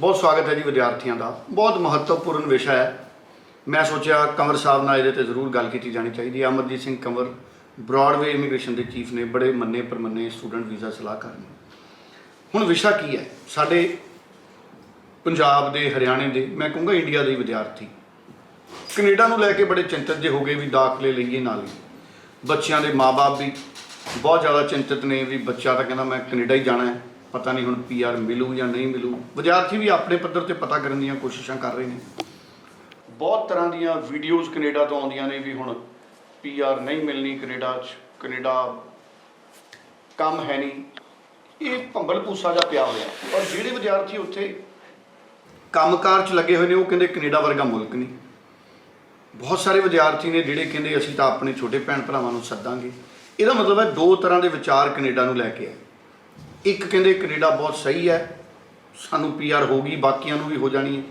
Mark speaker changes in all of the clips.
Speaker 1: ਬਹੁਤ ਸਵਾਗਤ ਹੈ ਜੀ ਵਿਦਿਆਰਥੀਆਂ ਦਾ। ਬਹੁਤ ਮਹੱਤਵਪੂਰਨ ਵਿਸ਼ਾ ਹੈ। ਮੈਂ ਸੋਚਿਆ ਕੰਵਰ ਸਾਹਿਬ ਨਾਲ ਇਹਦੇ ਤੇ ਜ਼ਰੂਰ ਗੱਲ ਕੀਤੀ ਜਾਣੀ ਚਾਹੀਦੀ ਹੈ। ਅਮਰਜੀਤ ਸਿੰਘ ਕੰਵਰ ਬ੍ਰੌਡਵੇ ਇਮੀਗ੍ਰੇਸ਼ਨ ਦੇ ਚੀਫ ਨੇ, ਬੜੇ ਮੰਨੇ ਪਰਮੰਨੇ ਸਟੂਡੈਂਟ ਵੀਜ਼ਾ ਸਲਾਹਕਾਰ ਨੇ। ਹੁਣ ਵਿਸ਼ਾ ਕੀ ਹੈ? ਸਾਡੇ ਪੰਜਾਬ ਦੇ, ਹਰਿਆਣੇ ਦੇ, ਮੈਂ ਕਹੂੰਗਾ ਇੰਡੀਆ ਦੇ ਵਿਦਿਆਰਥੀ। ਕੈਨੇਡਾ ਨੂੰ ਲੈ ਕੇ ਬੜੇ ਚਿੰਤਤ ਜੇ ਹੋ ਗਏ ਵੀ ਦਾਖਲੇ ਲਈਏ ਨਾ ਲਈਏ ਬੱਚਿਆਂ ਦੇ ਮਾਪੇ ਵੀ ਬਹੁਤ ਜ਼ਿਆਦਾ ਚਿੰਤਤ ਨੇ ਵੀ ਬੱਚਾ ਤਾਂ ਕਹਿੰਦਾ ਮੈਂ ਕੈਨੇਡਾ ਹੀ ਜਾਣਾ ਹੈ। ਪਤਾ ਨਹੀਂ ਹੁਣ ਪੀਆਰ ਮਿਲੂ ਜਾਂ ਨਹੀਂ ਮਿਲੂ। ਵਿਦਿਆਰਥੀ ਵੀ ਆਪਣੇ ਪੱਧਰ ਤੇ ਪਤਾ ਕਰਨ ਦੀਆਂ ਕੋਸ਼ਿਸ਼ਾਂ ਕਰ ਰਹੇ ਨੇ। ਬਹੁਤ ਤਰ੍ਹਾਂ ਦੀਆਂ ਵੀਡੀਓਜ਼ ਕੈਨੇਡਾ ਤੋਂ ਆਉਂਦੀਆਂ ਨੇ ਵੀ ਹੁਣ ਪੀਆਰ ਨਹੀਂ ਮਿਲਣੀ ਕੈਨੇਡਾ 'ਚ, ਕੈਨੇਡਾ ਕੰਮ ਹੈ ਨਹੀਂ। ਇਹ ਭੰਬਲ ਭੂਸਾ ਜਿਹਾ ਪਿਆ ਹੋਇਆ। ਔਰ ਜਿਹੜੇ ਵਿਦਿਆਰਥੀ ਉੱਥੇ ਕੰਮਕਾਰ 'ਚ ਲੱਗੇ ਹੋਏ ਨੇ, ਉਹ ਕਹਿੰਦੇ ਕੈਨੇਡਾ ਵਰਗਾ ਮੁਲਕ ਨਹੀਂ। ਬਹੁਤ ਸਾਰੇ ਵਿਦਿਆਰਥੀ ਨੇ ਜਿਹੜੇ ਕਹਿੰਦੇ ਅਸੀਂ ਤਾਂ ਆਪਣੇ ਛੋਟੇ ਭੈਣ ਭਰਾਵਾਂ ਨੂੰ ਸੱਦਾਂਗੇ। ਇਹਦਾ ਮਤਲਬ ਹੈ ਦੋ ਤਰ੍ਹਾਂ ਦੇ ਵਿਚਾਰ ਕੈਨੇਡਾ ਨੂੰ ਲੈ ਕੇ ਆਏ। ਇੱਕ ਕਹਿੰਦੇ ਕੈਨੇਡਾ ਬਹੁਤ ਸਹੀ ਹੈ, ਸਾਨੂੰ ਪੀਆਰ ਗਈ, ਬਾਕੀਆਂ ਨੂੰ ਵੀ ਹੋ ਜਾਣੀ ਹੈ।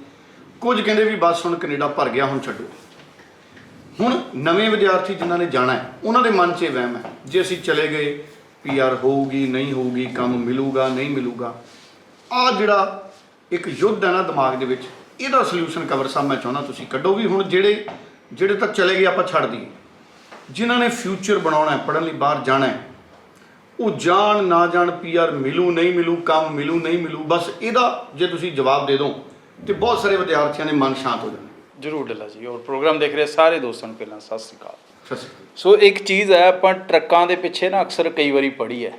Speaker 1: ਕੁਝ ਕਹਿੰਦੇ ਵੀ ਬਸ ਹੁਣ ਕੈਨੇਡਾ ਭਰ ਗਿਆ, ਹੁਣ ਛੱਡੋ। ਹੁਣ ਨਵੇਂ ਵਿਦਿਆਰਥੀ ਜਿਨ੍ਹਾਂ ਨੇ ਜਾਣਾ ਹੈ, ਉਹਨਾਂ ਦੇ ਮਨ 'ਚ ਇਹ ਵਹਿਮ ਹੈ, ਜੇ ਅਸੀਂ ਚਲੇ ਗਏ ਪੀਆਰ ਹੋਊਗੀ, ਨਹੀਂ ਹੋਊਗੀ, ਕੰਮ ਮਿਲੂਗਾ, ਨਹੀਂ ਮਿਲੂਗਾ। ਆ ਜਿਹੜਾ ਇੱਕ ਯੁੱਧ ਹੈ ਨਾ ਦਿਮਾਗ ਦੇ ਵਿੱਚ, ਇਹਦਾ ਸੋਲੂਸ਼ਨ ਕਵਰ ਸਾਹਿਬ ਮੈਂ ਚਾਹੁੰਦਾ ਤੁਸੀਂ ਕੱਢੋ ਵੀ ਹੁਣ ਜਿਹੜੇ ਜਿਹੜੇ ਤੱਕ ਚਲੇ ਗਏ ਆਪਾਂ ਛੱਡ ਦਈਏ। ਜਿਨ੍ਹਾਂ ਨੇ ਫਿਊਚਰ ਬਣਾਉਣਾ ਹੈ, ਪੜ੍ਹਨ ਲਈ ਬਾਹਰ ਜਾਣਾ ਹੈ ਉਹ ਜਾਣ ਨਾ ਜਾਣ ਪੀਆਰ ਮਿਲੂ ਨਹੀਂ ਮਿਲੂ ਕੰਮ ਮਿਲੂ ਨਹੀਂ ਮਿਲੂ ਬਸ ਇਹਦਾ ਜੇ ਤੁਸੀਂ ਜਵਾਬ ਦੇ ਦਿਓ ਤੇ ਬਹੁਤ ਸਾਰੇ ਵਿਦਿਆਰਥੀਆਂ ਦੇ ਮਨ ਸ਼ਾਂਤ ਹੋ ਜਾਣਗੇ
Speaker 2: ਜਰੂਰ ਡੱਲਾ ਜੀ ਔਰ ਪ੍ਰੋਗਰਾਮ ਦੇਖ ਰਹੇ ਸਾਰੇ ਦੋਸਤਾਂ ਨੂੰ ਪਹਿਲਾਂ ਸਤਿ ਸ੍ਰੀ ਅਕਾਲ। ਸੋ ਇੱਕ ਚੀਜ਼ ਹੈ ਆਪਾਂ ਟਰੱਕਾਂ ਦੇ ਪਿੱਛੇ ਨਾ ਅਕਸਰ ਕਈ ਵਾਰੀ ਪੜ੍ਹੀ ਹੈ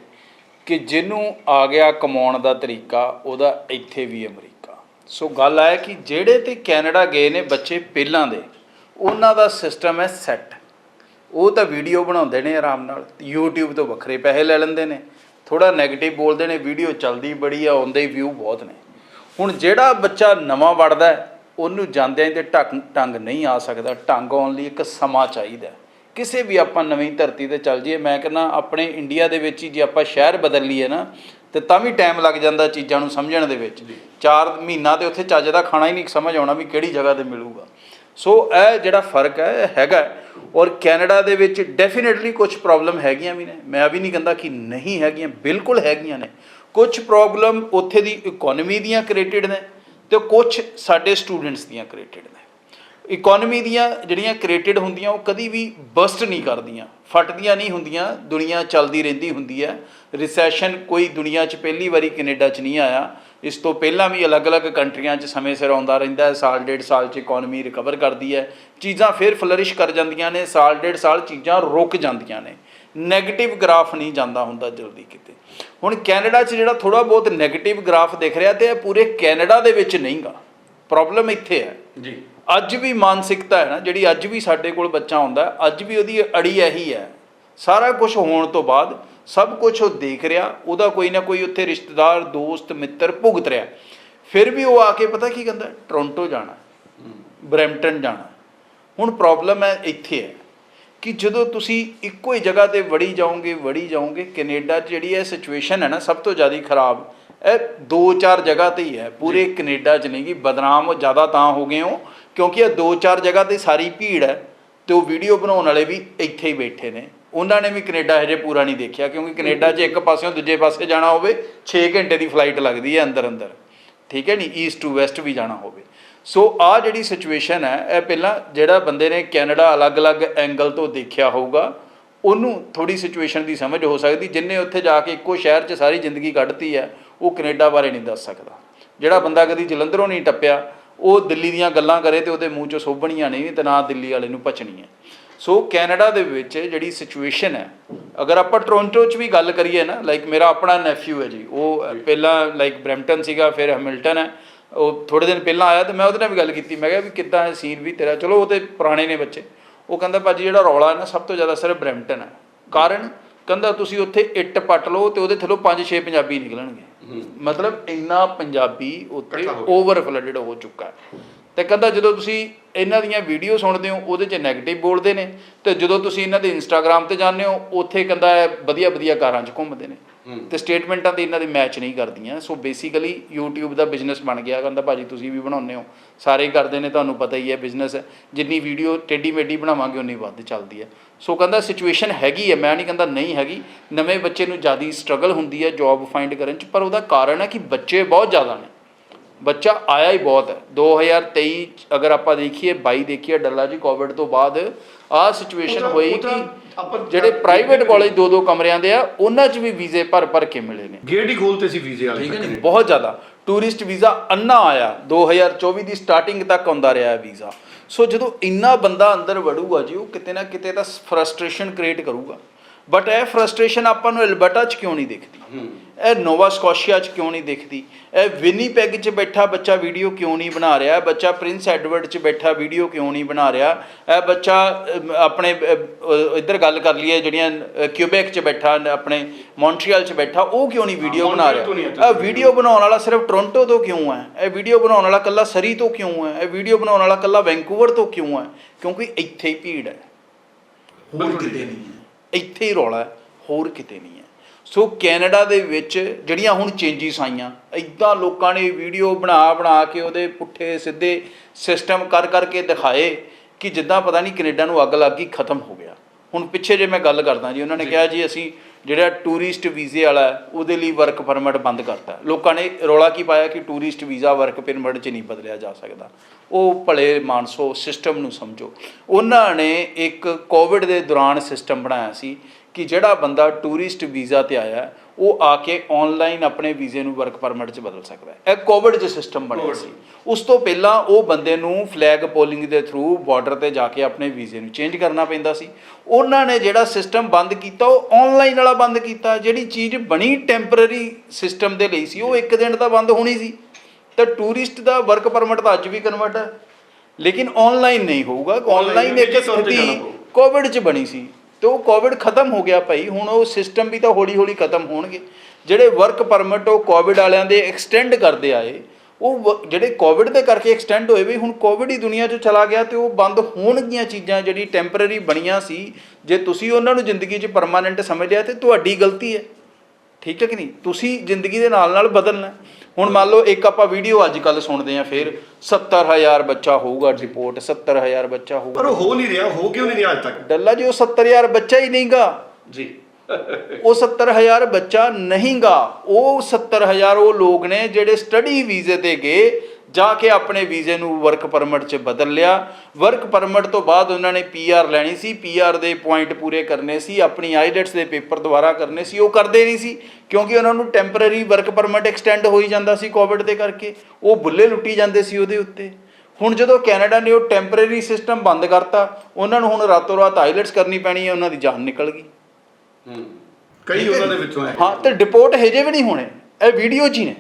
Speaker 2: ਕਿ ਜਿਹਨੂੰ ਆ ਗਿਆ ਕਮਾਉਣ ਦਾ ਤਰੀਕਾ ਉਹਦਾ ਇੱਥੇ ਵੀ ਅਮਰੀਕਾ। ਸੋ ਗੱਲ ਹੈ ਕਿ ਜਿਹੜੇ ਤੇ ਕੈਨੇਡਾ ਗਏ ਨੇ ਬੱਚੇ ਪਹਿਲਾਂ ਦੇ ਉਹਨਾਂ ਦਾ ਸਿਸਟਮ ਹੈ ਸੈੱਟ। ਉਹ ਤਾਂ ਵੀਡੀਓ ਬਣਾਉਂਦੇ ਨੇ ਆਰਾਮ ਨਾਲ, YouTube ਤੋਂ ਵੱਖਰੇ ਪੈਸੇ ਲੈ ਲੈਂਦੇ ਨੇ। ਥੋੜਾ 네ਗੇਟਿਵ ਬੋਲਦੇ ਨੇ ਵੀਡੀਓ ਚੱਲਦੀ ਬੜੀ ਆ ਆਉਂਦੇ ਹੀ ਵਿਊ ਬਹੁਤ ਨੇ। ਹੁਣ ਜਿਹੜਾ ਬੱਚਾ ਨਵਾਂ ਵੜਦਾ ਉਹਨੂੰ ਜਾਂਦਿਆਂ ਹੀ ਤੇ ਢੰਗ ਢੰਗ ਨਹੀਂ ਆ ਸਕਦਾ। ਢੰਗ ਆਉਣ ਲਈ ਇੱਕ ਸਮਾਂ ਚਾਹੀਦਾ। ਕਿਸੇ ਵੀ ਆਪਾਂ ਨਵੀਂ ਧਰਤੀ ਤੇ ਚੱਲ ਜਾਈਏ, ਮੈਂ ਕਹਿੰਦਾ ਆਪਣੇ ਇੰਡੀਆ ਦੇ ਵਿੱਚ ਹੀ ਜੇ ਆਪਾਂ ਸ਼ਹਿਰ ਬਦਲ ਲਈਏ ਨਾ, ਤੇ ਤਾਂ ਵੀ ਟਾਈਮ ਲੱਗ ਜਾਂਦਾ ਚੀਜ਼ਾਂ ਨੂੰ ਸਮਝਣ ਦੇ ਵਿੱਚ 4 ਮਹੀਨਾ ਤੇ ਉੱਥੇ ਚੱਜ ਦਾ ਖਾਣਾ ਹੀ ਨਹੀਂ ਸਮਝ ਆਉਣਾ ਵੀ ਕਿਹੜੀ ਜਗ੍ਹਾ ਤੇ ਮਿਲੂਗਾ। ਸੋ ਇਹ ਜਿਹੜਾ ਫ਼ਰਕ ਹੈ, ਇਹ ਹੈਗਾ ਔਰ ਕੈਨੇਡਾ ਦੇ ਵਿੱਚ ਡੈਫੀਨਿਟਲੀ ਕੁਝ ਪ੍ਰੋਬਲਮ ਹੈਗੀਆਂ ਵੀ ਨੇ। ਮੈਂ ਵੀ ਨਹੀਂ ਕਹਿੰਦਾ ਕਿ ਨਹੀਂ ਹੈਗੀਆਂ, ਬਿਲਕੁਲ ਹੈਗੀਆਂ ਨੇ। ਕੁਝ ਪ੍ਰੋਬਲਮ ਉੱਥੇ ਦੀ ਇਕਨੋਮੀ ਦੀਆਂ ਕ੍ਰੀਏਟਡ ਨੇ ਤੇ ਕੁਝ ਸਾਡੇ ਸਟੂਡੈਂਟਸ ਦੀਆਂ ਕ੍ਰੀਏਟਡ ਨੇ। ਇਕਨੋਮੀ ਦੀਆਂ ਜਿਹੜੀਆਂ ਕ੍ਰੀਏਟਡ ਹੁੰਦੀਆਂ, ਉਹ ਕਦੀ ਵੀ ਬਸਟ ਨਹੀਂ ਕਰਦੀਆਂ। ਫਟਦੀਆਂ ਨਹੀਂ ਹੁੰਦੀਆਂ। ਦੁਨੀਆ ਚੱਲਦੀ ਰਹਿੰਦੀ ਹੁੰਦੀ ਹੈ। ਰਿਸੈਸ਼ਨ ਕੋਈ ਦੁਨੀਆ 'ਚ ਪਹਿਲੀ ਵਾਰੀ ਕੈਨੇਡਾ 'ਚ ਨਹੀਂ ਆਇਆ। ਇਸ ਤੋਂ ਪਹਿਲਾਂ ਵੀ ਅਲੱਗ-ਅਲੱਗ ਕੰਟਰੀਆਂ 'ਚ ਸਮੇਂ ਸਿਰ ਆਉਂਦਾ ਰਹਿੰਦਾ ਹੈ ਸਾਲ ਡੇਢ ਸਾਲ 'ਚ ਇਕਨੋਮੀ ਰਿਕਵਰ ਕਰਦੀ ਹੈ। ਚੀਜ਼ਾਂ ਫਿਰ ਫਲਰਿਸ਼ ਕਰ ਜਾਂਦੀਆਂ ਨੇ ਸਾਲ ਡੇਢ ਸਾਲ ਚੀਜ਼ਾਂ ਰੁਕ ਜਾਂਦੀਆਂ ਨੇ। 네ਗੇਟਿਵ ਗ੍ਰਾਫ ਨਹੀਂ ਜਾਂਦਾ ਹੁੰਦਾ ਜਲਦੀ ਕਿਤੇ। ਹੁਣ ਕੈਨੇਡਾ 'ਚ ਜਿਹੜਾ ਥੋੜਾ ਬਹੁਤ 네ਗੇਟਿਵ ਗ੍ਰਾਫ ਦਿਖ ਰਿਹਾ ਤੇ ਇਹ ਪੂਰੇ ਕੈਨੇਡਾ ਦੇ ਵਿੱਚ ਨਹੀਂਗਾ। ਪ੍ਰੋਬਲਮ ਇੱਥੇ ਹੈ।
Speaker 1: ਜੀ।
Speaker 2: ਅੱਜ ਵੀ ਮਾਨਸਿਕਤਾ ਹੈ ਨਾ ਜਿਹੜੀ ਅੱਜ ਵੀ ਸਾਡੇ ਕੋਲ ਬੱਚਾ ਆਉਂਦਾ ਹੈ, ਅੱਜ ਵੀ ਉਹਦੀ ਅੜੀ ਇਹੀ ਹੈ। ਸਾਰਾ ਕੁਝ ਹੋਣ ਤੋਂ ਬਾਅਦ ਸਭ ਕੁਝ ਉਹ ਦੇਖ ਰਿਹਾ ਉਹਦਾ ਕੋਈ ਨਾ ਕੋਈ ਉੱਥੇ ਰਿਸ਼ਤੇਦਾਰ ਦੋਸਤ ਮਿੱਤਰ ਭੁਗਤ ਰਿਹਾ। ਫਿਰ ਵੀ ਉਹ ਆ ਕੇ ਪਤਾ ਕੀ ਕਹਿੰਦਾ ਟੋਰਾਂਟੋ ਜਾਣਾ ਬਰੈਂਪਟਨ ਜਾਣਾ। ਹੁਣ ਪ੍ਰੋਬਲਮ ਹੈ ਇੱਥੇ ਹੈ ਕਿ ਜਦੋਂ ਤੁਸੀਂ ਇੱਕੋ ਹੀ ਜਗ੍ਹਾ ਤੇ ਵੜੀ ਜਾਓਗੇ ਵੜੀ ਜਾਓਗੇ ਕੈਨੇਡਾ 'ਚ ਜਿਹੜੀ ਇਹ ਸਿਚੁਏਸ਼ਨ ਹੈ ਨਾ ਸਭ ਤੋਂ ਜ਼ਿਆਦਾ ਖਰਾਬ ਇਹ ਦੋ ਚਾਰ ਜਗ੍ਹਾ ਤੇ ਹੀ ਹੈ। ਪੂਰੇ ਕੈਨੇਡਾ 'ਚ ਨਹੀਂ ਕਿ ਬਦਨਾਮ ਜ਼ਿਆਦਾ ਤਾਂ ਹੋ ਗਏ ਹੋ ਕਿਉਂਕਿ ਇਹ ਦੋ ਚਾਰ ਜਗ੍ਹਾ ਤੇ ਸਾਰੀ ਭੀੜ ਹੈ ਤੇ ਉਹ ਵੀਡੀਓ ਬਣਾਉਣ ਵਾਲੇ ਵੀ ਇੱਥੇ ਹੀ ਬੈਠੇ ਨੇ। ਉਹਨਾਂ ਨੇ ਵੀ ਕੈਨੇਡਾ ਹਜੇ ਪੂਰਾ ਨਹੀਂ ਦੇਖਿਆ, ਕਿਉਂਕਿ ਕੈਨੇਡਾ 'ਚ ਇੱਕ ਪਾਸਿਓਂ ਦੂਜੇ ਪਾਸੇ ਜਾਣਾ ਹੋਵੇ 6 ਘੰਟੇ ਦੀ ਫਲਾਈਟ ਲੱਗਦੀ ਹੈ ਅੰਦਰ ਅੰਦਰ। ਠੀਕ ਹੈ ਨਹੀਂ ਈਸਟ ਟੂ ਵੈਸਟ ਵੀ ਜਾਣਾ ਹੋਵੇ। ਸੋ ਆ ਜਿਹੜੀ ਸਿਚੁਏਸ਼ਨ ਹੈ, ਇਹ ਪਹਿਲਾਂ ਜਿਹੜਾ ਬੰਦੇ ਨੇ ਕੈਨੇਡਾ ਅਲੱਗ-ਅਲੱਗ ਐਂਗਲ ਤੋਂ ਦੇਖਿਆ ਹੋਊਗਾ, ਉਹਨੂੰ ਥੋੜੀ ਸਿਚੁਏਸ਼ਨ ਦੀ ਸਮਝ ਹੋ ਸਕਦੀ। ਜਿੰਨੇ ਉੱਥੇ ਜਾ ਕੇ ਇੱਕੋ ਸ਼ਹਿਰ 'ਚ ਸਾਰੀ ਜ਼ਿੰਦਗੀ ਕੱਢਤੀ ਹੈ, ਉਹ ਕੈਨੇਡਾ ਬਾਰੇ ਨਹੀਂ ਦੱਸ ਸਕਦਾ। ਜਿਹੜਾ ਬੰਦਾ ਕਦੀ ਜਲੰਧਰੋਂ ਨਹੀਂ ਟੱਪਿਆ, ਉਹ ਦਿੱਲੀ ਦੀਆਂ ਗੱਲਾਂ ਕਰੇ ਤੇ ਉਹਦੇ ਮੂੰਹ 'ਚੋਂ ਸੋਭਣੀਆਂ ਨਹੀਂ, ਤੇ ਨਾ ਦਿੱਲੀ ਵਾਲੇ ਨੂੰ ਪਚਣੀ ਹੈ ਸੋ ਕੈਨੇਡਾ ਦੇ ਵਿੱਚ ਜਿਹੜੀ ਸਿਚੁਏਸ਼ਨ ਹੈ ਅਗਰ ਆਪਾਂ ਟੋਰਾਂਟੋ 'ਚ ਵੀ ਗੱਲ ਕਰੀਏ ਨਾ ਲਾਈਕ ਮੇਰਾ ਆਪਣਾ ਨੈਫਿਊ ਹੈ ਜੀ ਉਹ ਪਹਿਲਾਂ ਲਾਈਕ ਬ੍ਰੈਂਪਟਨ ਸੀਗਾ ਫਿਰ ਹੈਮਿਲਟਨ ਹੈ। ਉਹ ਥੋੜੇ ਦਿਨ ਪਹਿਲਾਂ ਆਇਆ ਤੇ ਮੈਂ ਉਹਦੇ ਨਾਲ ਵੀ ਗੱਲ ਕੀਤੀ ਮੈਂ ਕਿਹਾ ਵੀ ਕਿੱਦਾਂ ਹੈ ਸੀਨ ਵੀ ਤੇਰਾ? ਚਲੋ ਉਹ ਤੇ ਪੁਰਾਣੇ ਨੇ ਬੱਚੇ। ਉਹ ਕਹਿੰਦਾ ਭਾਜੀ ਜਿਹੜਾ ਰੌਲਾ ਹੈ ਨਾ ਸਭ ਤੋਂ ਜ਼ਿਆਦਾ ਸਿਰਫ ਬ੍ਰੈਂਪਟਨ ਹੈ। ਕਾਰਨ ਕਹਿੰਦਾ ਤੁਸੀਂ ਉੱਥੇ ਇੱਟ ਪੱਟ ਲਓ ਤੇ ਉਹਦੇ ਥੱਲੋਂ 5-6 ਪੰਜਾਬੀ ਨਿਕਲਣਗੇ। ਮਤਲਬ ਇੰਨਾ ਪੰਜਾਬੀ ਉੱਥੇ। ਓਵਰ ਫਲੱਡਡ ਹੋ ਚੁੱਕਾ ਹੈ। ਤੇ ਕਹਿੰਦਾ ਜਦੋਂ ਤੁਸੀਂ ਇਹਨਾਂ ਦੀਆਂ ਵੀਡੀਓ ਸੁਣਦੇ ਹੋ ਉਹਦੇ 'ਚ 네ਗੇਟਿਵ ਬੋਲਦੇ ਨੇ। ਤੇ ਜਦੋਂ ਤੁਸੀਂ ਇਹਨਾਂ ਦੇ ਇੰਸਟਾਗ੍ਰam ਤੇ ਜਾਂਦੇ ਹੋ ਉੱਥੇ ਕਹਿੰਦਾ ਹੈ ਵਧੀਆ ਵਧੀਆ ਕਾਰਾਂ 'ਚ ਘੁੰਮਦੇ ਨੇ। ਤੇ ਸਟੇਟਮੈਂਟਾਂ ਤੇ ਇਹਨਾਂ ਦੀ ਮੈਚ ਨਹੀਂ ਕਰਦੀਆਂ। ਸੋ ਬੇਸਿਕਲੀ YouTube ਦਾ ਬਿਜ਼ਨਸ ਬਣ ਗਿਆ। ਕਹਿੰਦਾ ਭਾਜੀ ਤੁਸੀਂ ਵੀ ਬਣਾਉਂਦੇ ਹੋ। ਸਾਰੇ ਹੀ ਕਰਦੇ ਨੇ ਤੁਹਾਨੂੰ ਪਤਾ ਹੀ ਹੈ ਬਿਜ਼ਨਸ ਜਿੰਨੀ ਵੀਡੀਓ ਟੇਢੀ ਮੇਢੀ ਬਣਾਵਾਂਗੇ ਉਨੀ ਵੱਧ ਚੱਲਦੀ ਹੈ। ਸੋ ਕਹਿੰਦਾ ਸਿਚੁਏਸ਼ਨ ਹੈਗੀ ਹੈ। ਮੈਂ ਨਹੀਂ ਕਹਿੰਦਾ ਨਹੀਂ ਹੈਗੀ। ਨਵੇਂ ਬੱਚੇ ਨੂੰ ਜ਼ਿਆਦਾ ਸਟਰਗਲ ਹੁੰਦੀ ਹੈ ਜੌਬ ਫਾਈਂਡ ਕਰਨ ਚ ਪਰ ਉਹਦਾ ਕਾਰਨ ਹੈ ਕਿ ਬੱਚੇ ਬਹੁਤ ਜ਼ਿਆਦਾ ਨੇ। ਬੱਚਾ ਆਇਆ ਹੀ ਬਹੁਤ ਹੈ। 2023 ਚ ਅਗਰ ਆਪਾਂ ਦੇਖੀਏ 22 ਦੇਖੀਏ ਡੱਲਾ ਜੀ ਕੋਵਿਡ ਤੋਂ ਬਾਅਦ ਆਹ ਸਿਚੁਏਸ਼ਨ ਹੋਈ ਕਿ ਜਿਹੜੇ ਪ੍ਰਾਈਵੇਟ ਕਾਲਜ ਦੋ ਦੋ ਕਮਰਿਆਂ ਦੇ ਆ ਉਹਨਾਂ 'ਚ ਵੀ ਵੀਜ਼ੇ ਭਰ ਭਰ ਕੇ ਮਿਲੇ ਨੇ।
Speaker 1: ਗੇਟ ਹੀ ਖੋਲਤੇ ਸੀ ਵੀਜ਼ੇ ਵਾਲੇ
Speaker 2: ਠੀਕ ਹੈ
Speaker 1: ਤੱਕ
Speaker 2: ਨੀ
Speaker 1: ਨੇ।
Speaker 2: ਬਹੁਤ ਜ਼ਿਆਦਾ। ਟੂਰਿਸਟ ਵੀਜ਼ਾ ਅੰਨਾ ਆਇਆ। 2024 ਦੀ ਸਟਾਰਟਿੰਗ ਤੱਕ ਆਉਂਦਾ ਰਿਹਾ ਹੈ ਵੀਜ਼ਾ। ਸੋ ਜਦੋਂ ਇੰਨਾ ਬੰਦਾ ਅੰਦਰ ਵੜੂਗਾ ਜੀ ਉਹ ਕਿਤੇ ਨਾ ਕਿਤੇ ਤਾਂ ਫਰਸਟ੍ਰੇਸ਼ਨ ਕ੍ਰੀਏਟ ਕਰੂਗਾ। ਬਟ ਇਹ ਫਰਸਟ੍ਰੇਸ਼ਨ ਆਪਾਂ ਨੂੰ ਐਲਬਰਟਾ 'ਚ ਕਿਉਂ ਨਹੀਂ ਦਿਖਦੀ? ਇਹ ਨੋਵਾ ਸਕੋਸ਼ੀਆ 'ਚ ਕਿਉਂ ਨਹੀਂ ਦਿਖਦੀ? ਇਹ ਵਿਨੀਪੈਗ 'ਚ ਬੈਠਾ ਬੱਚਾ ਵੀਡੀਓ ਕਿਉਂ ਨਹੀਂ ਬਣਾ ਰਿਹਾ? ਬੱਚਾ ਪ੍ਰਿੰਸ ਐਡਵਰਡ 'ਚ ਬੈਠਾ ਵੀਡੀਓ ਕਿਉਂ ਨਹੀਂ ਬਣਾ ਰਿਹਾ? ਇਹ ਬੱਚਾ ਆਪਣੇ ਇੱਧਰ ਗੱਲ ਕਰ ਲਈਏ ਜਿਹੜੀਆਂ ਕਿਊਬੈਕ 'ਚ ਬੈਠਾ ਆਪਣੇ ਮੌਂਟਰੀਅਲ 'ਚ ਬੈਠਾ ਉਹ ਕਿਉਂ ਨਹੀਂ ਵੀਡੀਓ ਬਣਾ ਰਿਹਾ? ਇਹ ਵੀਡੀਓ ਬਣਾਉਣ ਵਾਲਾ ਸਿਰਫ ਟੋਰਾਂਟੋ ਤੋਂ ਕਿਉਂ ਹੈ? ਇਹ ਵੀਡੀਓ ਬਣਾਉਣ ਵਾਲਾ ਕੱਲਾ ਸਰੀ ਤੋਂ ਕਿਉਂ ਹੈ? ਇਹ ਵੀਡੀਓ ਬਣਾਉਣ ਵਾਲਾ ਕੱਲਾ ਵੈਂਕੂਵਰ ਤੋਂ ਕਿਉਂ ਹੈ? ਕਿਉਂਕਿ ਇੱਥੇ ਹੀ ਭੀੜ ਹੈ। ਹੋਰ
Speaker 1: ਬਿਲਕੁਲ
Speaker 2: ਕਿਤੇ। ਨਹੀਂ ਹੈ। ਇੱਥੇ ਹੀ ਰੌਲਾ ਹੈ ਹੋਰ ਕਿਤੇ ਨਹੀਂ ਹੈ। ਸੋ ਕੈਨੇਡਾ ਦੇ ਵਿੱਚ ਜਿਹੜੀਆਂ ਹੁਣ ਚੇਂਜਿਸ ਆਈਆਂ ਇਦਾਂ ਲੋਕਾਂ ਨੇ ਵੀਡੀਓ ਬਣਾ ਬਣਾ ਕੇ ਉਹਦੇ ਪੁੱਠੇ ਸਿੱਧੇ ਸਿਸਟਮ ਕਰ ਕਰਕੇ ਦਿਖਾਏ ਕਿ ਜਿੱਦਾਂ ਪਤਾ ਨਹੀਂ ਕੈਨੇਡਾ ਨੂੰ ਅੱਗ ਲੱਗ ਗਈ ਖਤਮ ਹੋ ਗਿਆ। ਹੁਣ ਪਿੱਛੇ ਜੇ ਮੈਂ ਗੱਲ ਕਰਦਾ ਜੀ ਉਹਨਾਂ ਨੇ ਕਿਹਾ ਜੀ ਅਸੀਂ ਜਿਹੜਾ ਟੂਰਿਸਟ ਵੀਜ਼ੇ ਵਾਲਾ ਉਹਦੇ ਲਈ ਵਰਕ ਪਰਮਿਟ ਬੰਦ ਕਰਤਾ। ਲੋਕਾਂ ਨੇ ਰੌਲਾ ਕੀ ਪਾਇਆ ਕਿ ਟੂਰਿਸਟ ਵੀਜ਼ਾ ਵਰਕ ਪਰਮਿਟ 'ਚ ਨਹੀਂ ਬਦਲਿਆ ਜਾ ਸਕਦਾ। ਉਹ ਭਲੇ ਮਾਨਸੋ ਸਿਸਟਮ ਨੂੰ ਸਮਝੋ। ਉਹਨਾਂ ਨੇ ਇੱਕ ਕੋਵਿਡ ਦੇ ਦੌਰਾਨ ਸਿਸਟਮ ਬਣਾਇਆ ਸੀ ਕਿ ਜਿਹੜਾ ਬੰਦਾ ਟੂਰਿਸਟ ਵੀਜ਼ਾ ਤੇ ਆਇਆ ਉਹ ਆ ਕੇ ਆਨਲਾਈਨ ਆਪਣੇ ਵੀਜ਼ੇ ਨੂੰ ਵਰਕ ਪਰਮਿਟ 'ਚ ਬਦਲ ਸਕਦਾ ਹੈ। ਇਹ ਕੋਵਿਡ 'ਚ ਸਿਸਟਮ ਬਣਿਆ ਸੀ। ਉਸ ਤੋਂ ਪਹਿਲਾਂ ਉਹ ਬੰਦੇ ਨੂੰ ਫਲੈਗ ਪੋਲਿੰਗ ਦੇ ਥਰੂ ਬਾਰਡਰ ਤੇ ਜਾ ਕੇ ਆਪਣੇ ਵੀਜ਼ੇ ਨੂੰ ਚੇਂਜ ਕਰਨਾ ਪੈਂਦਾ ਸੀ। ਉਹਨਾਂ ਨੇ ਜਿਹੜਾ ਸਿਸਟਮ ਬੰਦ ਕੀਤਾ ਉਹ ਆਨਲਾਈਨ ਵਾਲਾ ਬੰਦ ਕੀਤਾ। ਜਿਹੜੀ ਚੀਜ਼ ਬਣੀ ਟੈਂਪਰੇਰੀ ਸਿਸਟਮ ਦੇ ਲਈ ਸੀ ਉਹ ਇੱਕ ਦਿਨ ਦਾ ਬੰਦ ਹੋਣੀ ਸੀ। ਤਾਂ ਟੂਰਿਸਟ ਦਾ ਵਰਕ ਪਰਮਿਟ ਤਾਂ ਅੱਜ ਵੀ ਕਨਵਰਟ ਹੈ। ਲੇਕਿਨ ਆਨਲਾਈਨ ਨਹੀਂ ਹੋਊਗਾ। ਆਨਲਾਈਨ ਇੱਕ ਸਥਿਤੀ। ਕੋਵਿਡ 'ਚ ਬਣੀ ਸੀ। ਤੇ ਉਹ ਕੋਵਿਡ ਖਤਮ ਹੋ ਗਿਆ ਭਾਈ। ਹੁਣ ਉਹ ਸਿਸਟਮ ਵੀ ਤਾਂ ਹੌਲੀ ਹੌਲੀ ਖਤਮ ਹੋਣਗੇ। ਜਿਹੜੇ ਵਰਕ ਪਰਮਿਟ ਉਹ ਕੋਵਿਡ ਵਾਲਿਆਂ ਦੇ ਐਕਸਟੈਂਡ ਕਰਦੇ ਆਏ ਉਹ ਜਿਹੜੇ ਕੋਵਿਡ ਦੇ ਕਰਕੇ ਐਕਸਟੈਂਡ ਹੋਏ ਵੀ ਹੁਣ ਕੋਵਿਡ ਹੀ ਦੁਨੀਆ 'ਚੋਂ ਚਲਾ ਗਿਆ ਤੇ ਉਹ ਬੰਦ ਹੋਣਗੀਆਂ ਚੀਜ਼ਾਂ ਜਿਹੜੀ ਟੈਂਪਰੇਰੀ ਬਣੀਆਂ ਸੀ। ਜੇ ਤੁਸੀਂ ਉਹਨਾਂ ਨੂੰ ਜ਼ਿੰਦਗੀ 'ਚ ਪਰਮਾਨੈਂਟ ਸਮਝ ਲਿਆ ਤੇ ਤੁਹਾਡੀ ਗਲਤੀ ਹੈ। ਠੀਕ ਹੈ ਕਿ ਨਹੀਂ? ਤੁਸੀਂ ਜ਼ਿੰਦਗੀ ਦੇ ਨਾਲ ਨਾਲ ਬਦਲਣਾ। ਹੁਣ ਮੰਨ ਲਓ ਇੱਕ ਆਪਾਂ ਵੀਡੀਓ ਅੱਜ ਕੱਲ ਸੁਣਦੇ ਆ ਫਿਰ 70000 ਬੱਚਾ ਹੋਊਗਾ ਰਿਪੋਰਟ 70000 ਬੱਚਾ ਹੋਊਗਾ।
Speaker 1: ਪਰ ਉਹ ਹੋ ਨਹੀਂ ਰਿਹਾ ਹੋ ਕਿਉਂ ਨਹੀਂ ਰਿਹਾ ਅੱਜ ਤੱਕ?
Speaker 2: ਡੱਲਾ ਜੀ ਉਹ 70000 ਬੱਚਾ ਹੀ ਨਹੀਂਗਾ।
Speaker 1: ਜੀ।
Speaker 2: ਉਹ 70000 ਬੱਚਾ ਨਹੀਂਗਾ। ਉਹ 70000 ਉਹ ਲੋਕ ਨੇ ਜਿਹੜੇ ਸਟੱਡੀ ਵੀਜ਼ੇ ਤੇ ਗਏ ਜਾ ਕੇ ਆਪਣੇ ਵੀਜ਼ੇ ਨੂੰ ਵਰਕ ਪਰਮਿਟ 'ਚ ਬਦਲ ਲਿਆ। ਵਰਕ ਪਰਮਿਟ ਤੋਂ ਬਾਅਦ ਉਹਨਾਂ ਨੇ ਪੀਆਰ ਲੈਣੀ ਸੀ। ਪੀਆਰ ਦੇ ਪੁਆਇੰਟ ਪੂਰੇ ਕਰਨੇ ਸੀ। ਆਪਣੀ ਆਈਲੈਟਸ ਦੇ ਪੇਪਰ ਦੁਬਾਰਾ ਕਰਨੇ ਸੀ। ਉਹ ਕਰਦੇ ਨਹੀਂ ਸੀ ਕਿਉਂਕਿ ਉਹਨਾਂ ਨੂੰ ਟੈਂਪਰੇਰੀ ਵਰਕ ਪਰਮਿਟ ਐਕਸਟੈਂਡ ਹੋਈ ਜਾਂਦਾ ਸੀ ਕੋਵਿਡ ਦੇ ਕਰਕੇ। ਉਹ ਬੁੱਲੇ ਲੁੱਟੀ ਜਾਂਦੇ ਸੀ ਉਹਦੇ ਉੱਤੇ। ਹੁਣ ਜਦੋਂ ਕੈਨੇਡਾ ਨੇ ਉਹ ਟੈਂਪਰੇਰੀ ਸਿਸਟਮ ਬੰਦ ਕਰਤਾ ਉਹਨਾਂ ਨੂੰ ਹੁਣ ਰਾਤੋਂ ਰਾਤ ਆਈਲੈਟਸ ਕਰਨੀ ਪੈਣੀ ਹੈ ਉਹਨਾਂ ਦੀ ਜਾਨ ਨਿਕਲ ਗਈ।
Speaker 1: ਕਈ ਉਹਨਾਂ ਦੇ ਵਿੱਚੋਂ ਹੈ
Speaker 2: ਹਾਂ ਤੇ ਡਿਪੋਰਟ ਹਜੇ ਵੀ ਨਹੀਂ ਹੋਣੇ। ਇਹ ਵੀਡੀਓ 'ਚ ਹੀ ਨੇ।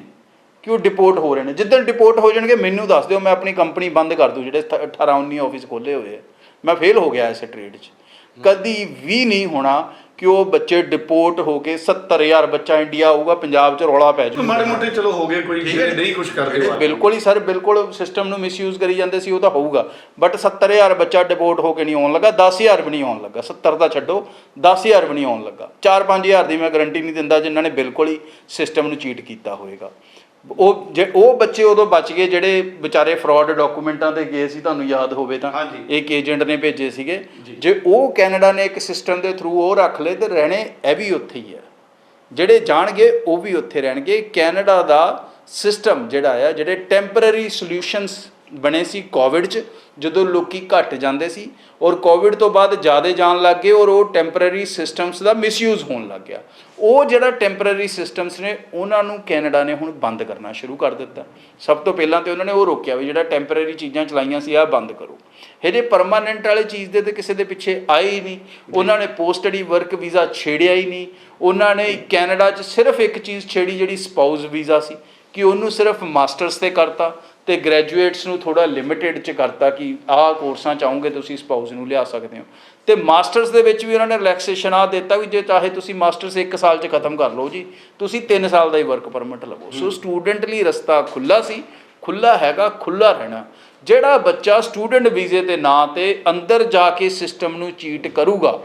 Speaker 2: ਕਿ ਉਹ ਡਿਪੋਰਟ ਹੋ ਰਹੇ ਨੇ। ਜਿੱਦਣ ਡਿਪੋਰਟ ਹੋ ਜਾਣਗੇ ਮੈਨੂੰ ਦੱਸ ਦਿਓ ਮੈਂ ਆਪਣੀ ਕੰਪਨੀ ਬੰਦ ਕਰ ਦੂੰ ਜਿਹੜੇ 18 19 ਆਫਿਸ ਖੋਲੇ ਹੋਏ ਆ। ਮੈਂ ਫੇਲ ਹੋ ਗਿਆ ਇਸ ਟ੍ਰੇਡ 'ਚ। ਕਦੀ ਵੀ ਨਹੀਂ ਹੋਣਾ ਕਿ ਉਹ ਬੱਚੇ ਡਿਪੋਰਟ ਹੋ ਕੇ 70000 ਬੱਚਾ ਇੰਡੀਆ ਆਊਗਾ ਪੰਜਾਬ 'ਚ ਰੌਲਾ ਪੈ ਜਾਊਗਾ।
Speaker 1: ਮਾੜੇ ਮੋਟੇ ਚਲੋ ਹੋ ਗਏ ਕੋਈ ਜਿਹੜੇ ਨਹੀਂ ਕੁਝ ਕਰਦੇ
Speaker 2: ਬਿਲਕੁਲ ਹੀ ਸਰ ਬਿਲਕੁਲ ਸਿਸਟਮ ਨੂੰ ਮਿਸਯੂਜ਼ ਕਰੀ ਜਾਂਦੇ ਸੀ ਉਹ ਤਾਂ ਹੋਊਗਾ। ਬਟ 70000 ਬੱਚਾ ਡਿਪੋਰਟ ਹੋ ਕੇ ਨਹੀਂ ਆਉਣ ਲੱਗਾ 10000 ਵੀ ਨਹੀਂ ਆਉਣ ਲੱਗਾ। 70 ਤਾਂ ਛੱਡੋ 10000 ਵੀ ਨਹੀਂ ਆਉਣ ਲੱਗਾ। 4-5000 ਦੀ ਮੈਂ ਗਾਰੰਟੀ ਨਹੀਂ ਦਿੰਦਾ ਜਿਨ੍ਹਾਂ ਨੇ ਬਿਲਕੁਲ ਹੀ ਸਿਸਟਮ ਨੂੰ ਚੀਟ ਕੀਤਾ ਹੋਵੇਗਾ ਉਹ ਜੇ ਉਹ ਬੱਚੇ ਉਦੋਂ ਬਚ ਗਏ ਜਿਹੜੇ ਵਿਚਾਰੇ ਫਰਾਡ ਡਾਕੂਮੈਂਟਾਂ ਤੇ ਗਏ ਸੀ ਤੁਹਾਨੂੰ ਯਾਦ ਹੋਵੇ ਤਾਂ। ਇੱਕ ਏਜੰਟ ਨੇ ਭੇਜੇ ਸੀਗੇ। ਜੇ। ਉਹ ਕੈਨੇਡਾ ਨੇ ਇੱਕ ਸਿਸਟਮ ਦੇ ਥਰੂ ਉਹ ਰੱਖ ਲਏ ਤੇ ਰਹਿਣੇ ਇਹ ਵੀ ਉੱਥੇ ਹੀ ਹੈ ਜਿਹੜੇ ਜਾਣਗੇ ਉਹ ਵੀ ਉੱਥੇ ਰਹਿਣਗੇ। ਕੈਨੇਡਾ ਦਾ ਸਿਸਟਮ ਜਿਹੜਾ ਆ ਜਿਹੜੇ ਟੈਂਪਰੇਰੀ ਸੋਲੂਸ਼ਨਸ ਬਣੇ ਸੀ ਕੋਵਿਡ 'ਚ, ਜਦੋਂ ਲੋਕੀ ਘਟ ਜਾਂਦੇ ਸੀ ਔਰ ਕੋਵਿਡ ਤੋਂ ਬਾਅਦ ਜ਼ਿਆਦਾ ਜਾਣ ਲੱਗ ਗਏ ਔਰ ਉਹ ਟੈਂਪਰੇਰੀ ਸਿਸਟਮਸ ਦਾ ਮਿਸਯੂਜ਼ ਹੋਣ ਲੱਗ ਗਿਆ। ਉਹ ਜਿਹੜਾ ਟੈਂਪਰੇਰੀ ਸਿਸਟਮਸ ਨੇ, ਉਹਨਾਂ ਨੂੰ ਕੈਨੇਡਾ ਨੇ ਹੁਣ ਬੰਦ ਕਰਨਾ ਸ਼ੁਰੂ ਕਰ ਦਿੱਤਾ। ਸਭ ਤੋਂ ਪਹਿਲਾਂ ਤੇ ਉਹਨਾਂ ਨੇ ਉਹ ਰੋਕਿਆ ਵੀ ਜਿਹੜਾ ਟੈਂਪਰੇਰੀ ਚੀਜ਼ਾਂ ਚਲਾਈਆਂ ਸੀ ਆ ਬੰਦ ਕਰੋ। ਇਹਦੇ ਪਰਮਾਨੈਂਟ ਵਾਲੇ ਚੀਜ਼ ਦੇ ਤੇ ਕਿਸੇ ਦੇ ਪਿੱਛੇ ਆਏ ਹੀ ਨਹੀਂ। ਉਹਨਾਂ ਨੇ ਪੋਸਟਡੀ ਵਰਕ ਵੀਜ਼ਾ ਛੇੜਿਆ ਹੀ ਨਹੀਂ। ਉਹਨਾਂ ਨੇ ਕੈਨੇਡਾ 'ਚ ਸਿਰਫ ਇੱਕ ਚੀਜ਼ ਛੇੜੀ, ਜਿਹੜੀ ਸਪਾਊਸ ਵੀਜ਼ਾ ਸੀ, ਕਿ ਉਹਨੂੰ ਸਿਰਫ ਮਾਸਟਰਸ ਤੇ ਕਰਤਾ। ਤੇ ਗ੍ਰੈਜੂਏਟਸ ਨੂੰ ਥੋੜਾ ਲਿਮਿਟਿਡ ਚ ਕਰਤਾ ਕਿ ਆਹ ਕੋਰਸਾਂ ਚਾਹੋਗੇ ਤੁਸੀਂ ਸਪਾਊਸ ਨੂੰ ਲਿਆ ਸਕਦੇ ਹੋ। ਤੇ ਮਾਸਟਰਸ ਦੇ ਵਿੱਚ ਵੀ ਉਹਨਾਂ ਨੇ ਰਿਲੈਕਸੇਸ਼ਨ ਆ ਦਿੱਤਾ ਵੀ ਜੇ ਚਾਹੇ ਤੁਸੀਂ ਮਾਸਟਰਸ 1 ਸਾਲ ਚ ਖਤਮ ਕਰ ਲਓ ਜੀ ਤੁਸੀਂ 3 ਸਾਲ ਦਾ ਹੀ ਵਰਕ ਪਰਮਿਟ ਲਵੋ। ਸੋ ਸਟੂਡੈਂਟ ਲਈ ਰਸਤਾ ਖੁੱਲਾ ਸੀ ਖੁੱਲਾ ਹੈਗਾ ਖੁੱਲਾ ਰਹਿਣਾ। ਜਿਹੜਾ ਬੱਚਾ ਸਟੂਡੈਂਟ ਵੀਜ਼ੇ ਦੇ ਨਾਂ ਤੇ ਅੰਦਰ ਜਾ ਕੇ ਸਿਸਟਮ ਨੂੰ ਚੀਟ ਕਰੂਗਾ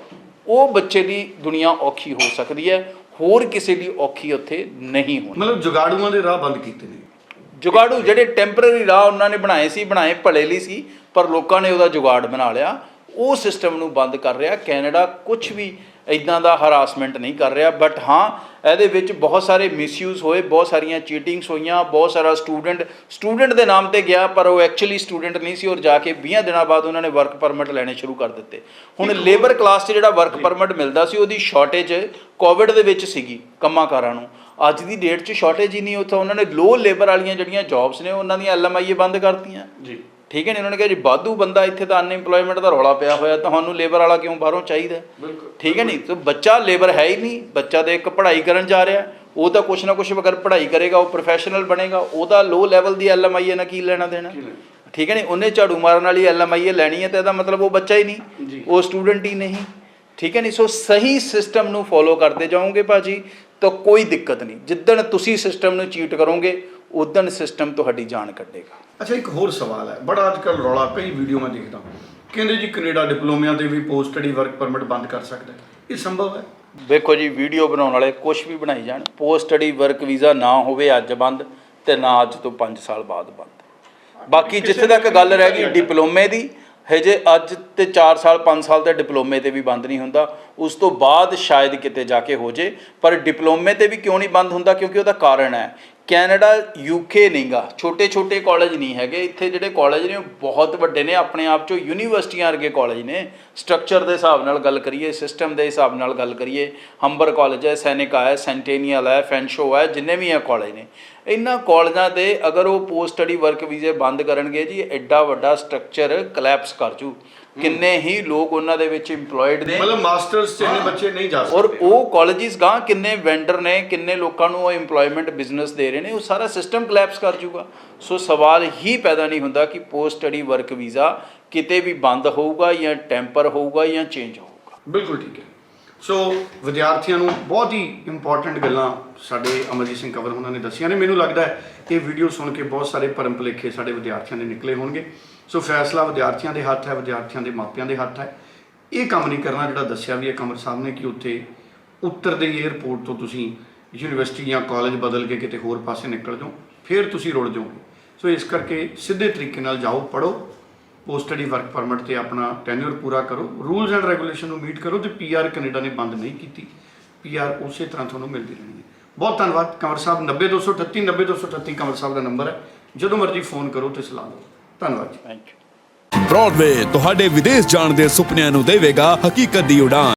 Speaker 2: ਉਹ ਬੱਚੇ ਦੀ ਦੁਨੀਆ ਔਖੀ ਹੋ ਸਕਦੀ ਹੈ ਹੋਰ ਕਿਸੇ ਲਈ ਔਖੀ ਉੱਥੇ ਨਹੀਂ ਹੋਣੀ।
Speaker 1: ਮਤਲਬ ਜੁਗਾੜੂਆਂ ਦੇ ਰਾਹ ਬੰਦ ਕੀਤੇ ਨੇ।
Speaker 2: ਜੁਗਾੜੂ ਜਿਹੜੇ ਟੈਂਪਰੇਰੀ ਰਾਹ ਉਹਨਾਂ ਨੇ ਬਣਾਏ ਸੀ ਬਣਾਏ ਭਲੇ ਲਈ ਸੀ ਪਰ ਲੋਕਾਂ ਨੇ ਉਹਦਾ ਜੁਗਾੜ ਬਣਾ ਲਿਆ। ਉਹ ਸਿਸਟਮ ਨੂੰ ਬੰਦ ਕਰ ਰਿਹਾ। ਕੈਨੇਡਾ ਕੁਝ ਵੀ ਇਦਾਂ ਦਾ ਹਰਾਸਮੈਂਟ ਨਹੀਂ ਕਰ ਰਿਹਾ। ਬਟ ਹਾਂ ਇਹਦੇ ਵਿੱਚ ਬਹੁਤ ਸਾਰੇ ਮਿਸਯੂਜ਼ ਹੋਏ ਬਹੁਤ ਸਾਰੀਆਂ ਚੀਟਿੰਗਸ ਹੋਈਆਂ ਬਹੁਤ ਸਾਰਾ ਸਟੂਡੈਂਟ ਸਟੂਡੈਂਟ ਦੇ ਨਾਮ ਤੇ ਗਿਆ ਪਰ ਉਹ ਐਕਚੁਅਲੀ ਸਟੂਡੈਂਟ ਨਹੀਂ ਸੀ ਔਰ ਜਾ ਕੇ 20 ਦਿਨਾਂ ਬਾਅਦ ਉਹਨਾਂ ਨੇ ਵਰਕ ਪਰਮਿਟ ਲੈਣੇ ਸ਼ੁਰੂ ਕਰ ਦਿੱਤੇ। ਹੁਣ ਲੇਬਰ ਕਲਾਸ 'ਚ ਜਿਹੜਾ ਵਰਕ ਪਰਮਿਟ ਮਿਲਦਾ ਸੀ ਉਹਦੀ ਸ਼ਾਰਟੇਜ ਕੋਵਿਡ ਦੇ ਵਿੱਚ ਸੀਗੀ ਕੰਮਾਂਕਾਰਾਂ ਨੂੰ। ਅੱਜ ਦੀ ਡੇਟ 'ਚ ਸ਼ਾਰਟੇਜ ਹੀ ਨਹੀਂ ਉੱਥੇ ਉਹਨਾਂ ਨੇ ਲੋ ਲੇਬਰ ਵਾਲੀਆਂ ਜਿਹੜੀਆਂ ਜੌਬਸ ਨੇ ਉਹਨਾਂ ਦੀਆਂ ਐਲਐਮਆਈਏ ਬੰਦ ਕਰਤੀਆਂ।
Speaker 1: ਜੀ।
Speaker 2: ਠੀਕ ਹੈ ਨੇ ਉਹਨਾਂ ਨੇ ਕਿਹਾ ਜੀ ਵਾਧੂ ਬੰਦਾ ਇੱਥੇ ਤਾਂ ਅਨਇੰਪਲੋਇਮੈਂਟ ਦਾ ਰੌਲਾ ਪਿਆ ਹੋਇਆ ਤੁਹਾਨੂੰ ਲੇਬਰ ਵਾਲਾ ਕਿਉਂ ਬਾਹਰੋਂ ਚਾਹੀਦਾ? ਠੀਕ ਹੈ ਨਹੀਂ ਤੇ ਬੱਚਾ ਲੇਬਰ ਹੈ ਹੀ ਨਹੀਂ ਬੱਚਾ ਤੇ ਇੱਕ ਪੜ੍ਹਾਈ ਕਰਨ ਜਾ ਰਿਹਾ ਉਹ ਤਾਂ ਕੁਛ ਨਾ ਕੁਛ ਅਗਰ ਪੜ੍ਹਾਈ ਕਰੇਗਾ ਉਹ ਪ੍ਰੋਫੈਸ਼ਨਲ ਬਣੇਗਾ ਉਹਦਾ ਲੋ ਲੈਵਲ ਦੀ ਐਲਐਮਆਈਏ ਨਾਲ ਕੀ ਲੈਣਾ ਦੇਣਾ? ਠੀਕ ਹੈ ਨਹੀਂ ਉਹਨੇ ਝਾੜੂ ਮਾਰਨ ਵਾਲੀ ਐਲਐਮਆਈਏ ਲੈਣੀ ਹੈ ਤੇ ਇਹਦਾ ਮਤਲਬ ਉਹ ਬੱਚਾ ਹੀ ਨਹੀਂ। ਉਹ ਸਟੂਡੈਂਟ ਹੀ ਨਹੀਂ। ਠੀਕ ਹੈ ਨਹੀਂ ਸੋ ਸਹੀ ਸਿਸਟਮ ਨੂੰ ਫੋਲੋ ਕਰਦੇ ਜਾਓਗੇ ਭਾਜੀ ਤਾਂ ਕੋਈ ਦਿੱਕਤ ਨਹੀਂ। ਜਿੱਦਣ ਤੁਸੀਂ ਸਿਸਟਮ ਨੂੰ ਚੀਟ ਕਰੋਗੇ ਉਦਣ ਸਿਸਟਮ ਤੁਹਾਡੀ ਜਾਨ ਕੱਢੇਗਾ।
Speaker 1: ਅੱਛਾ ਇੱਕ ਹੋਰ ਸਵਾਲ ਹੈ। ਬੜਾ ਅੱਜ ਕੱਲ ਰੌਲਾ ਕਈ ਵੀਡੀਓ ਮੈਂ ਦੇਖਦਾ ਕਹਿੰਦੇ ਜੀ ਕੈਨੇਡਾ ਡਿਪਲੋਮਿਆਂ ਤੇ ਵੀ ਪੋਸਟ ਸਟੱਡੀ ਵਰਕ ਪਰਮਿਟ ਬੰਦ ਕਰ ਸਕਦਾ ਇਹ ਸੰਭਵ ਹੈ?
Speaker 2: ਵੇਖੋ ਜੀ ਵੀਡੀਓ ਬਣਾਉਣ ਵਾਲੇ ਕੁਝ ਵੀ ਬਣਾਈ ਜਾਣ। ਪੋਸਟ ਸਟੱਡੀ ਵਰਕ ਵੀਜ਼ਾ ਨਾ ਹੋਵੇ ਅੱਜ ਬੰਦ ਤੇ ਨਾ ਅੱਜ ਤੋਂ 5 ਸਾਲ ਬਾਅਦ ਬੰਦ। ਬਾਕੀ ਜਿੱਥੇ ਤੱਕ ਗੱਲ ਰਹਿ ਗਈ ਡਿਪਲੋਮੇ ਦੀ ਹਜੇ ਅੱਜ ਤੇ 4 ਸਾਲ 5 ਸਾਲ ਤੇ ਡਿਪਲੋਮੇ ਤੇ ਵੀ ਬੰਦ ਨਹੀਂ ਹੁੰਦਾ। ਉਸ ਤੋਂ ਬਾਅਦ ਸ਼ਾਇਦ ਕਿਤੇ ਜਾ ਕੇ ਹੋ ਜੇ, ਪਰ ਡਿਪਲੋਮੇ ਤੇ ਵੀ ਕਿਉਂ ਨਹੀਂ ਬੰਦ ਹੁੰਦਾ? ਕਿਉਂਕਿ ਉਹਦਾ ਕਾਰਨ ਹੈ। ਕੈਨੇਡਾ ਯੂਕੇ ਨਹੀਂਗਾ ਛੋਟੇ ਛੋਟੇ ਕਾਲਜ ਨਹੀਂ ਹੈਗੇ। ਇੱਥੇ ਜਿਹੜੇ ਕਾਲਜ ਨੇ, ਉਹ ਬਹੁਤ ਵੱਡੇ ਨੇ। ਆਪਣੇ ਆਪ ਚੋਂ ਯੂਨੀਵਰਸਿਟੀਆਂ ਵਰਗੇ ਕਾਲਜ ਨੇ। ਸਟਰਕਚਰ ਦੇ ਹਿਸਾਬ ਨਾਲ ਗੱਲ ਕਰੀਏ ਸਿਸਟਮ ਦੇ ਹਿਸਾਬ ਨਾਲ ਗੱਲ ਕਰੀਏ ਹੰਬਰ ਕਾਲਜ ਹੈ ਸੈਨੇਕਾ ਹੈ ਸੈਂਟੇਨੀਅਲ ਹੈ ਫੈਂਸ਼ੋ ਹੈ, ਜਿੰਨੇ ਵੀ ਹੈ ਕਾਲਜ ਨੇ। ਇਹਨਾਂ ਕਾਲਜਾਂ ਦੇ ਅਗਰ ਉਹ ਪੋਸਟ ਸਟੱਡੀ ਵਰਕ ਵੀਜ਼ੇ ਬੰਦ ਕਰਨਗੇ ਜੀ, ਐਡਾ ਵੱਡਾ ਸਟਰਕਚਰ ਕਲੈਪਸ ਕਰ ਜੂ। ਕਿੰਨੇ ਹੀ ਲੋਕ ਉਹਨਾਂ ਦੇ ਵਿੱਚ EMPLOYED ਨੇ।
Speaker 1: ਮਤਲਬ ਮਾਸਟਰਸ ਚ ਇੰਨੇ ਬੱਚੇ ਨਹੀਂ ਜਾ ਸਕਦੇ।
Speaker 2: ਔਰ ਉਹ ਕਾਲਜਿਸ ਗਾਂ ਕਿੰਨੇ ਵੈਂਡਰ ਨੇ ਕਿੰਨੇ ਲੋਕਾਂ ਨੂੰ ਉਹ EMPLOYMENT ਬਿਜ਼ਨਸ ਦੇ ਰਹੇ ਨੇ ਉਹ ਸਾਰਾ ਸਿਸਟਮ ਕਲੈਪਸ ਕਰ ਜੂਗਾ। ਸੋ ਸਵਾਲ ਹੀ ਪੈਦਾ ਨਹੀਂ ਹੁੰਦਾ ਕਿ ਪੋਸਟ ਸਟੱਡੀ ਵਰਕ ਵੀਜ਼ਾ ਕਿਤੇ ਵੀ ਬੰਦ ਹੋਊਗਾ ਜਾਂ ਟੈਂਪਰ ਹੋਊਗਾ ਜਾਂ ਚੇਂਜ ਹੋਊਗਾ।
Speaker 1: ਬਿਲਕੁਲ ਠੀਕ ਹੈ। ਸੋ ਵਿਦਿਆਰਥੀਆਂ ਨੂੰ ਬਹੁਤ ਹੀ ਇੰਪੋਰਟੈਂਟ ਗੱਲਾਂ ਸਾਡੇ ਅਮਰਜੀਤ ਸਿੰਘ ਕੰਵਰ ਉਹਨਾਂ ਨੇ ਦੱਸੀਆਂ ਨੇ। ਮੈਨੂੰ ਲੱਗਦਾ ਹੈ ਕਿ ਇਹ ਵੀਡੀਓ ਸੁਣ ਕੇ ਬਹੁਤ ਸਾਰੇ ਭਰਮ ਭੁਲੇਖੇ ਸਾਡੇ ਵਿਦਿਆਰਥੀਆਂ ਦੇ ਨਿਕਲੇ ਹੋਣਗੇ। ਸੋ ਫੈਸਲਾ ਵਿਦਿਆਰਥੀਆਂ ਦੇ ਹੱਥ ਹੈ, ਵਿਦਿਆਰਥੀਆਂ ਦੇ ਮਾਪਿਆਂ ਦੇ ਹੱਥ ਹੈ। ਇਹ ਕੰਮ ਨਹੀਂ ਕਰਨਾ ਜਿਹੜਾ ਦੱਸਿਆ ਵੀ ਹੈ ਕੰਵਰ ਸਾਹਿਬ ਨੇ ਕਿ ਉੱਥੇ ਉੱਤਰ ਦੇ 에ਅਰਪੋਰਟ ਤੋਂ ਤੁਸੀਂ ਯੂਨੀਵਰਸਿਟੀ ਜਾਂ ਕਾਲਜ ਬਦਲ ਕੇ ਕਿਤੇ ਹੋਰ ਪਾਸੇ ਨਿਕਲ ਜਾਓ, ਫਿਰ ਤੁਸੀਂ ਰੁੜ ਜਾਓਗੇ। ਸੋ ਇਸ ਕਰਕੇ ਸਿੱਧੇ ਤਰੀਕੇ ਨਾਲ ਜਾਓ ਪੜੋ ਪੋਸਟ ਸਟੱਡੀ ਵਰਕ ਪਰਮਿਟ ਤੇ ਆਪਣਾ ਟੈਨਿਊਰ ਪੂਰਾ ਕਰੋ। ਰੂਲਸ ਐਂਡ ਰੈਗੂਲੇਸ਼ਨ ਨੂੰ ਮੀਟ ਕਰੋ ਤੇ ਪੀਆਰ ਕੈਨੇਡਾ ਨੇ ਬੰਦ ਨਹੀਂ ਕੀਤੀ। ਪੀਆਰ ਉਸੇ ਤਰ੍ਹਾਂ ਤੁਹਾਨੂੰ ਮਿਲਦੀ ਰਹਿਣੀ ਹੈ। ਬਹੁਤ ਧੰਨਵਾਦ। ਕੰਵਰ ਸਾਹਿਬ 90238 90238 ਕੰਵਰ ਸਾਹਿਬ ਦਾ ਨੰਬਰ ਹੈ। ਜਦੋਂ ਮਰਜ਼ੀ ਫੋਨ ਕਰੋ ਤੇ ਸਲਾਹ ਲਓ ਧੰਨਵਾਦ ਜੀ।
Speaker 2: ਥੈਂਕ ਯੂ
Speaker 3: ਬ੍ਰੌਡਵੇ ਤੁਹਾਡੇ ਵਿਦੇਸ਼ ਜਾਣ ਦੇ ਸੁਪਨਿਆਂ ਨੂੰ ਦੇਵੇਗਾ ਹਕੀਕਤ ਦੀ ਉਡਾਨ।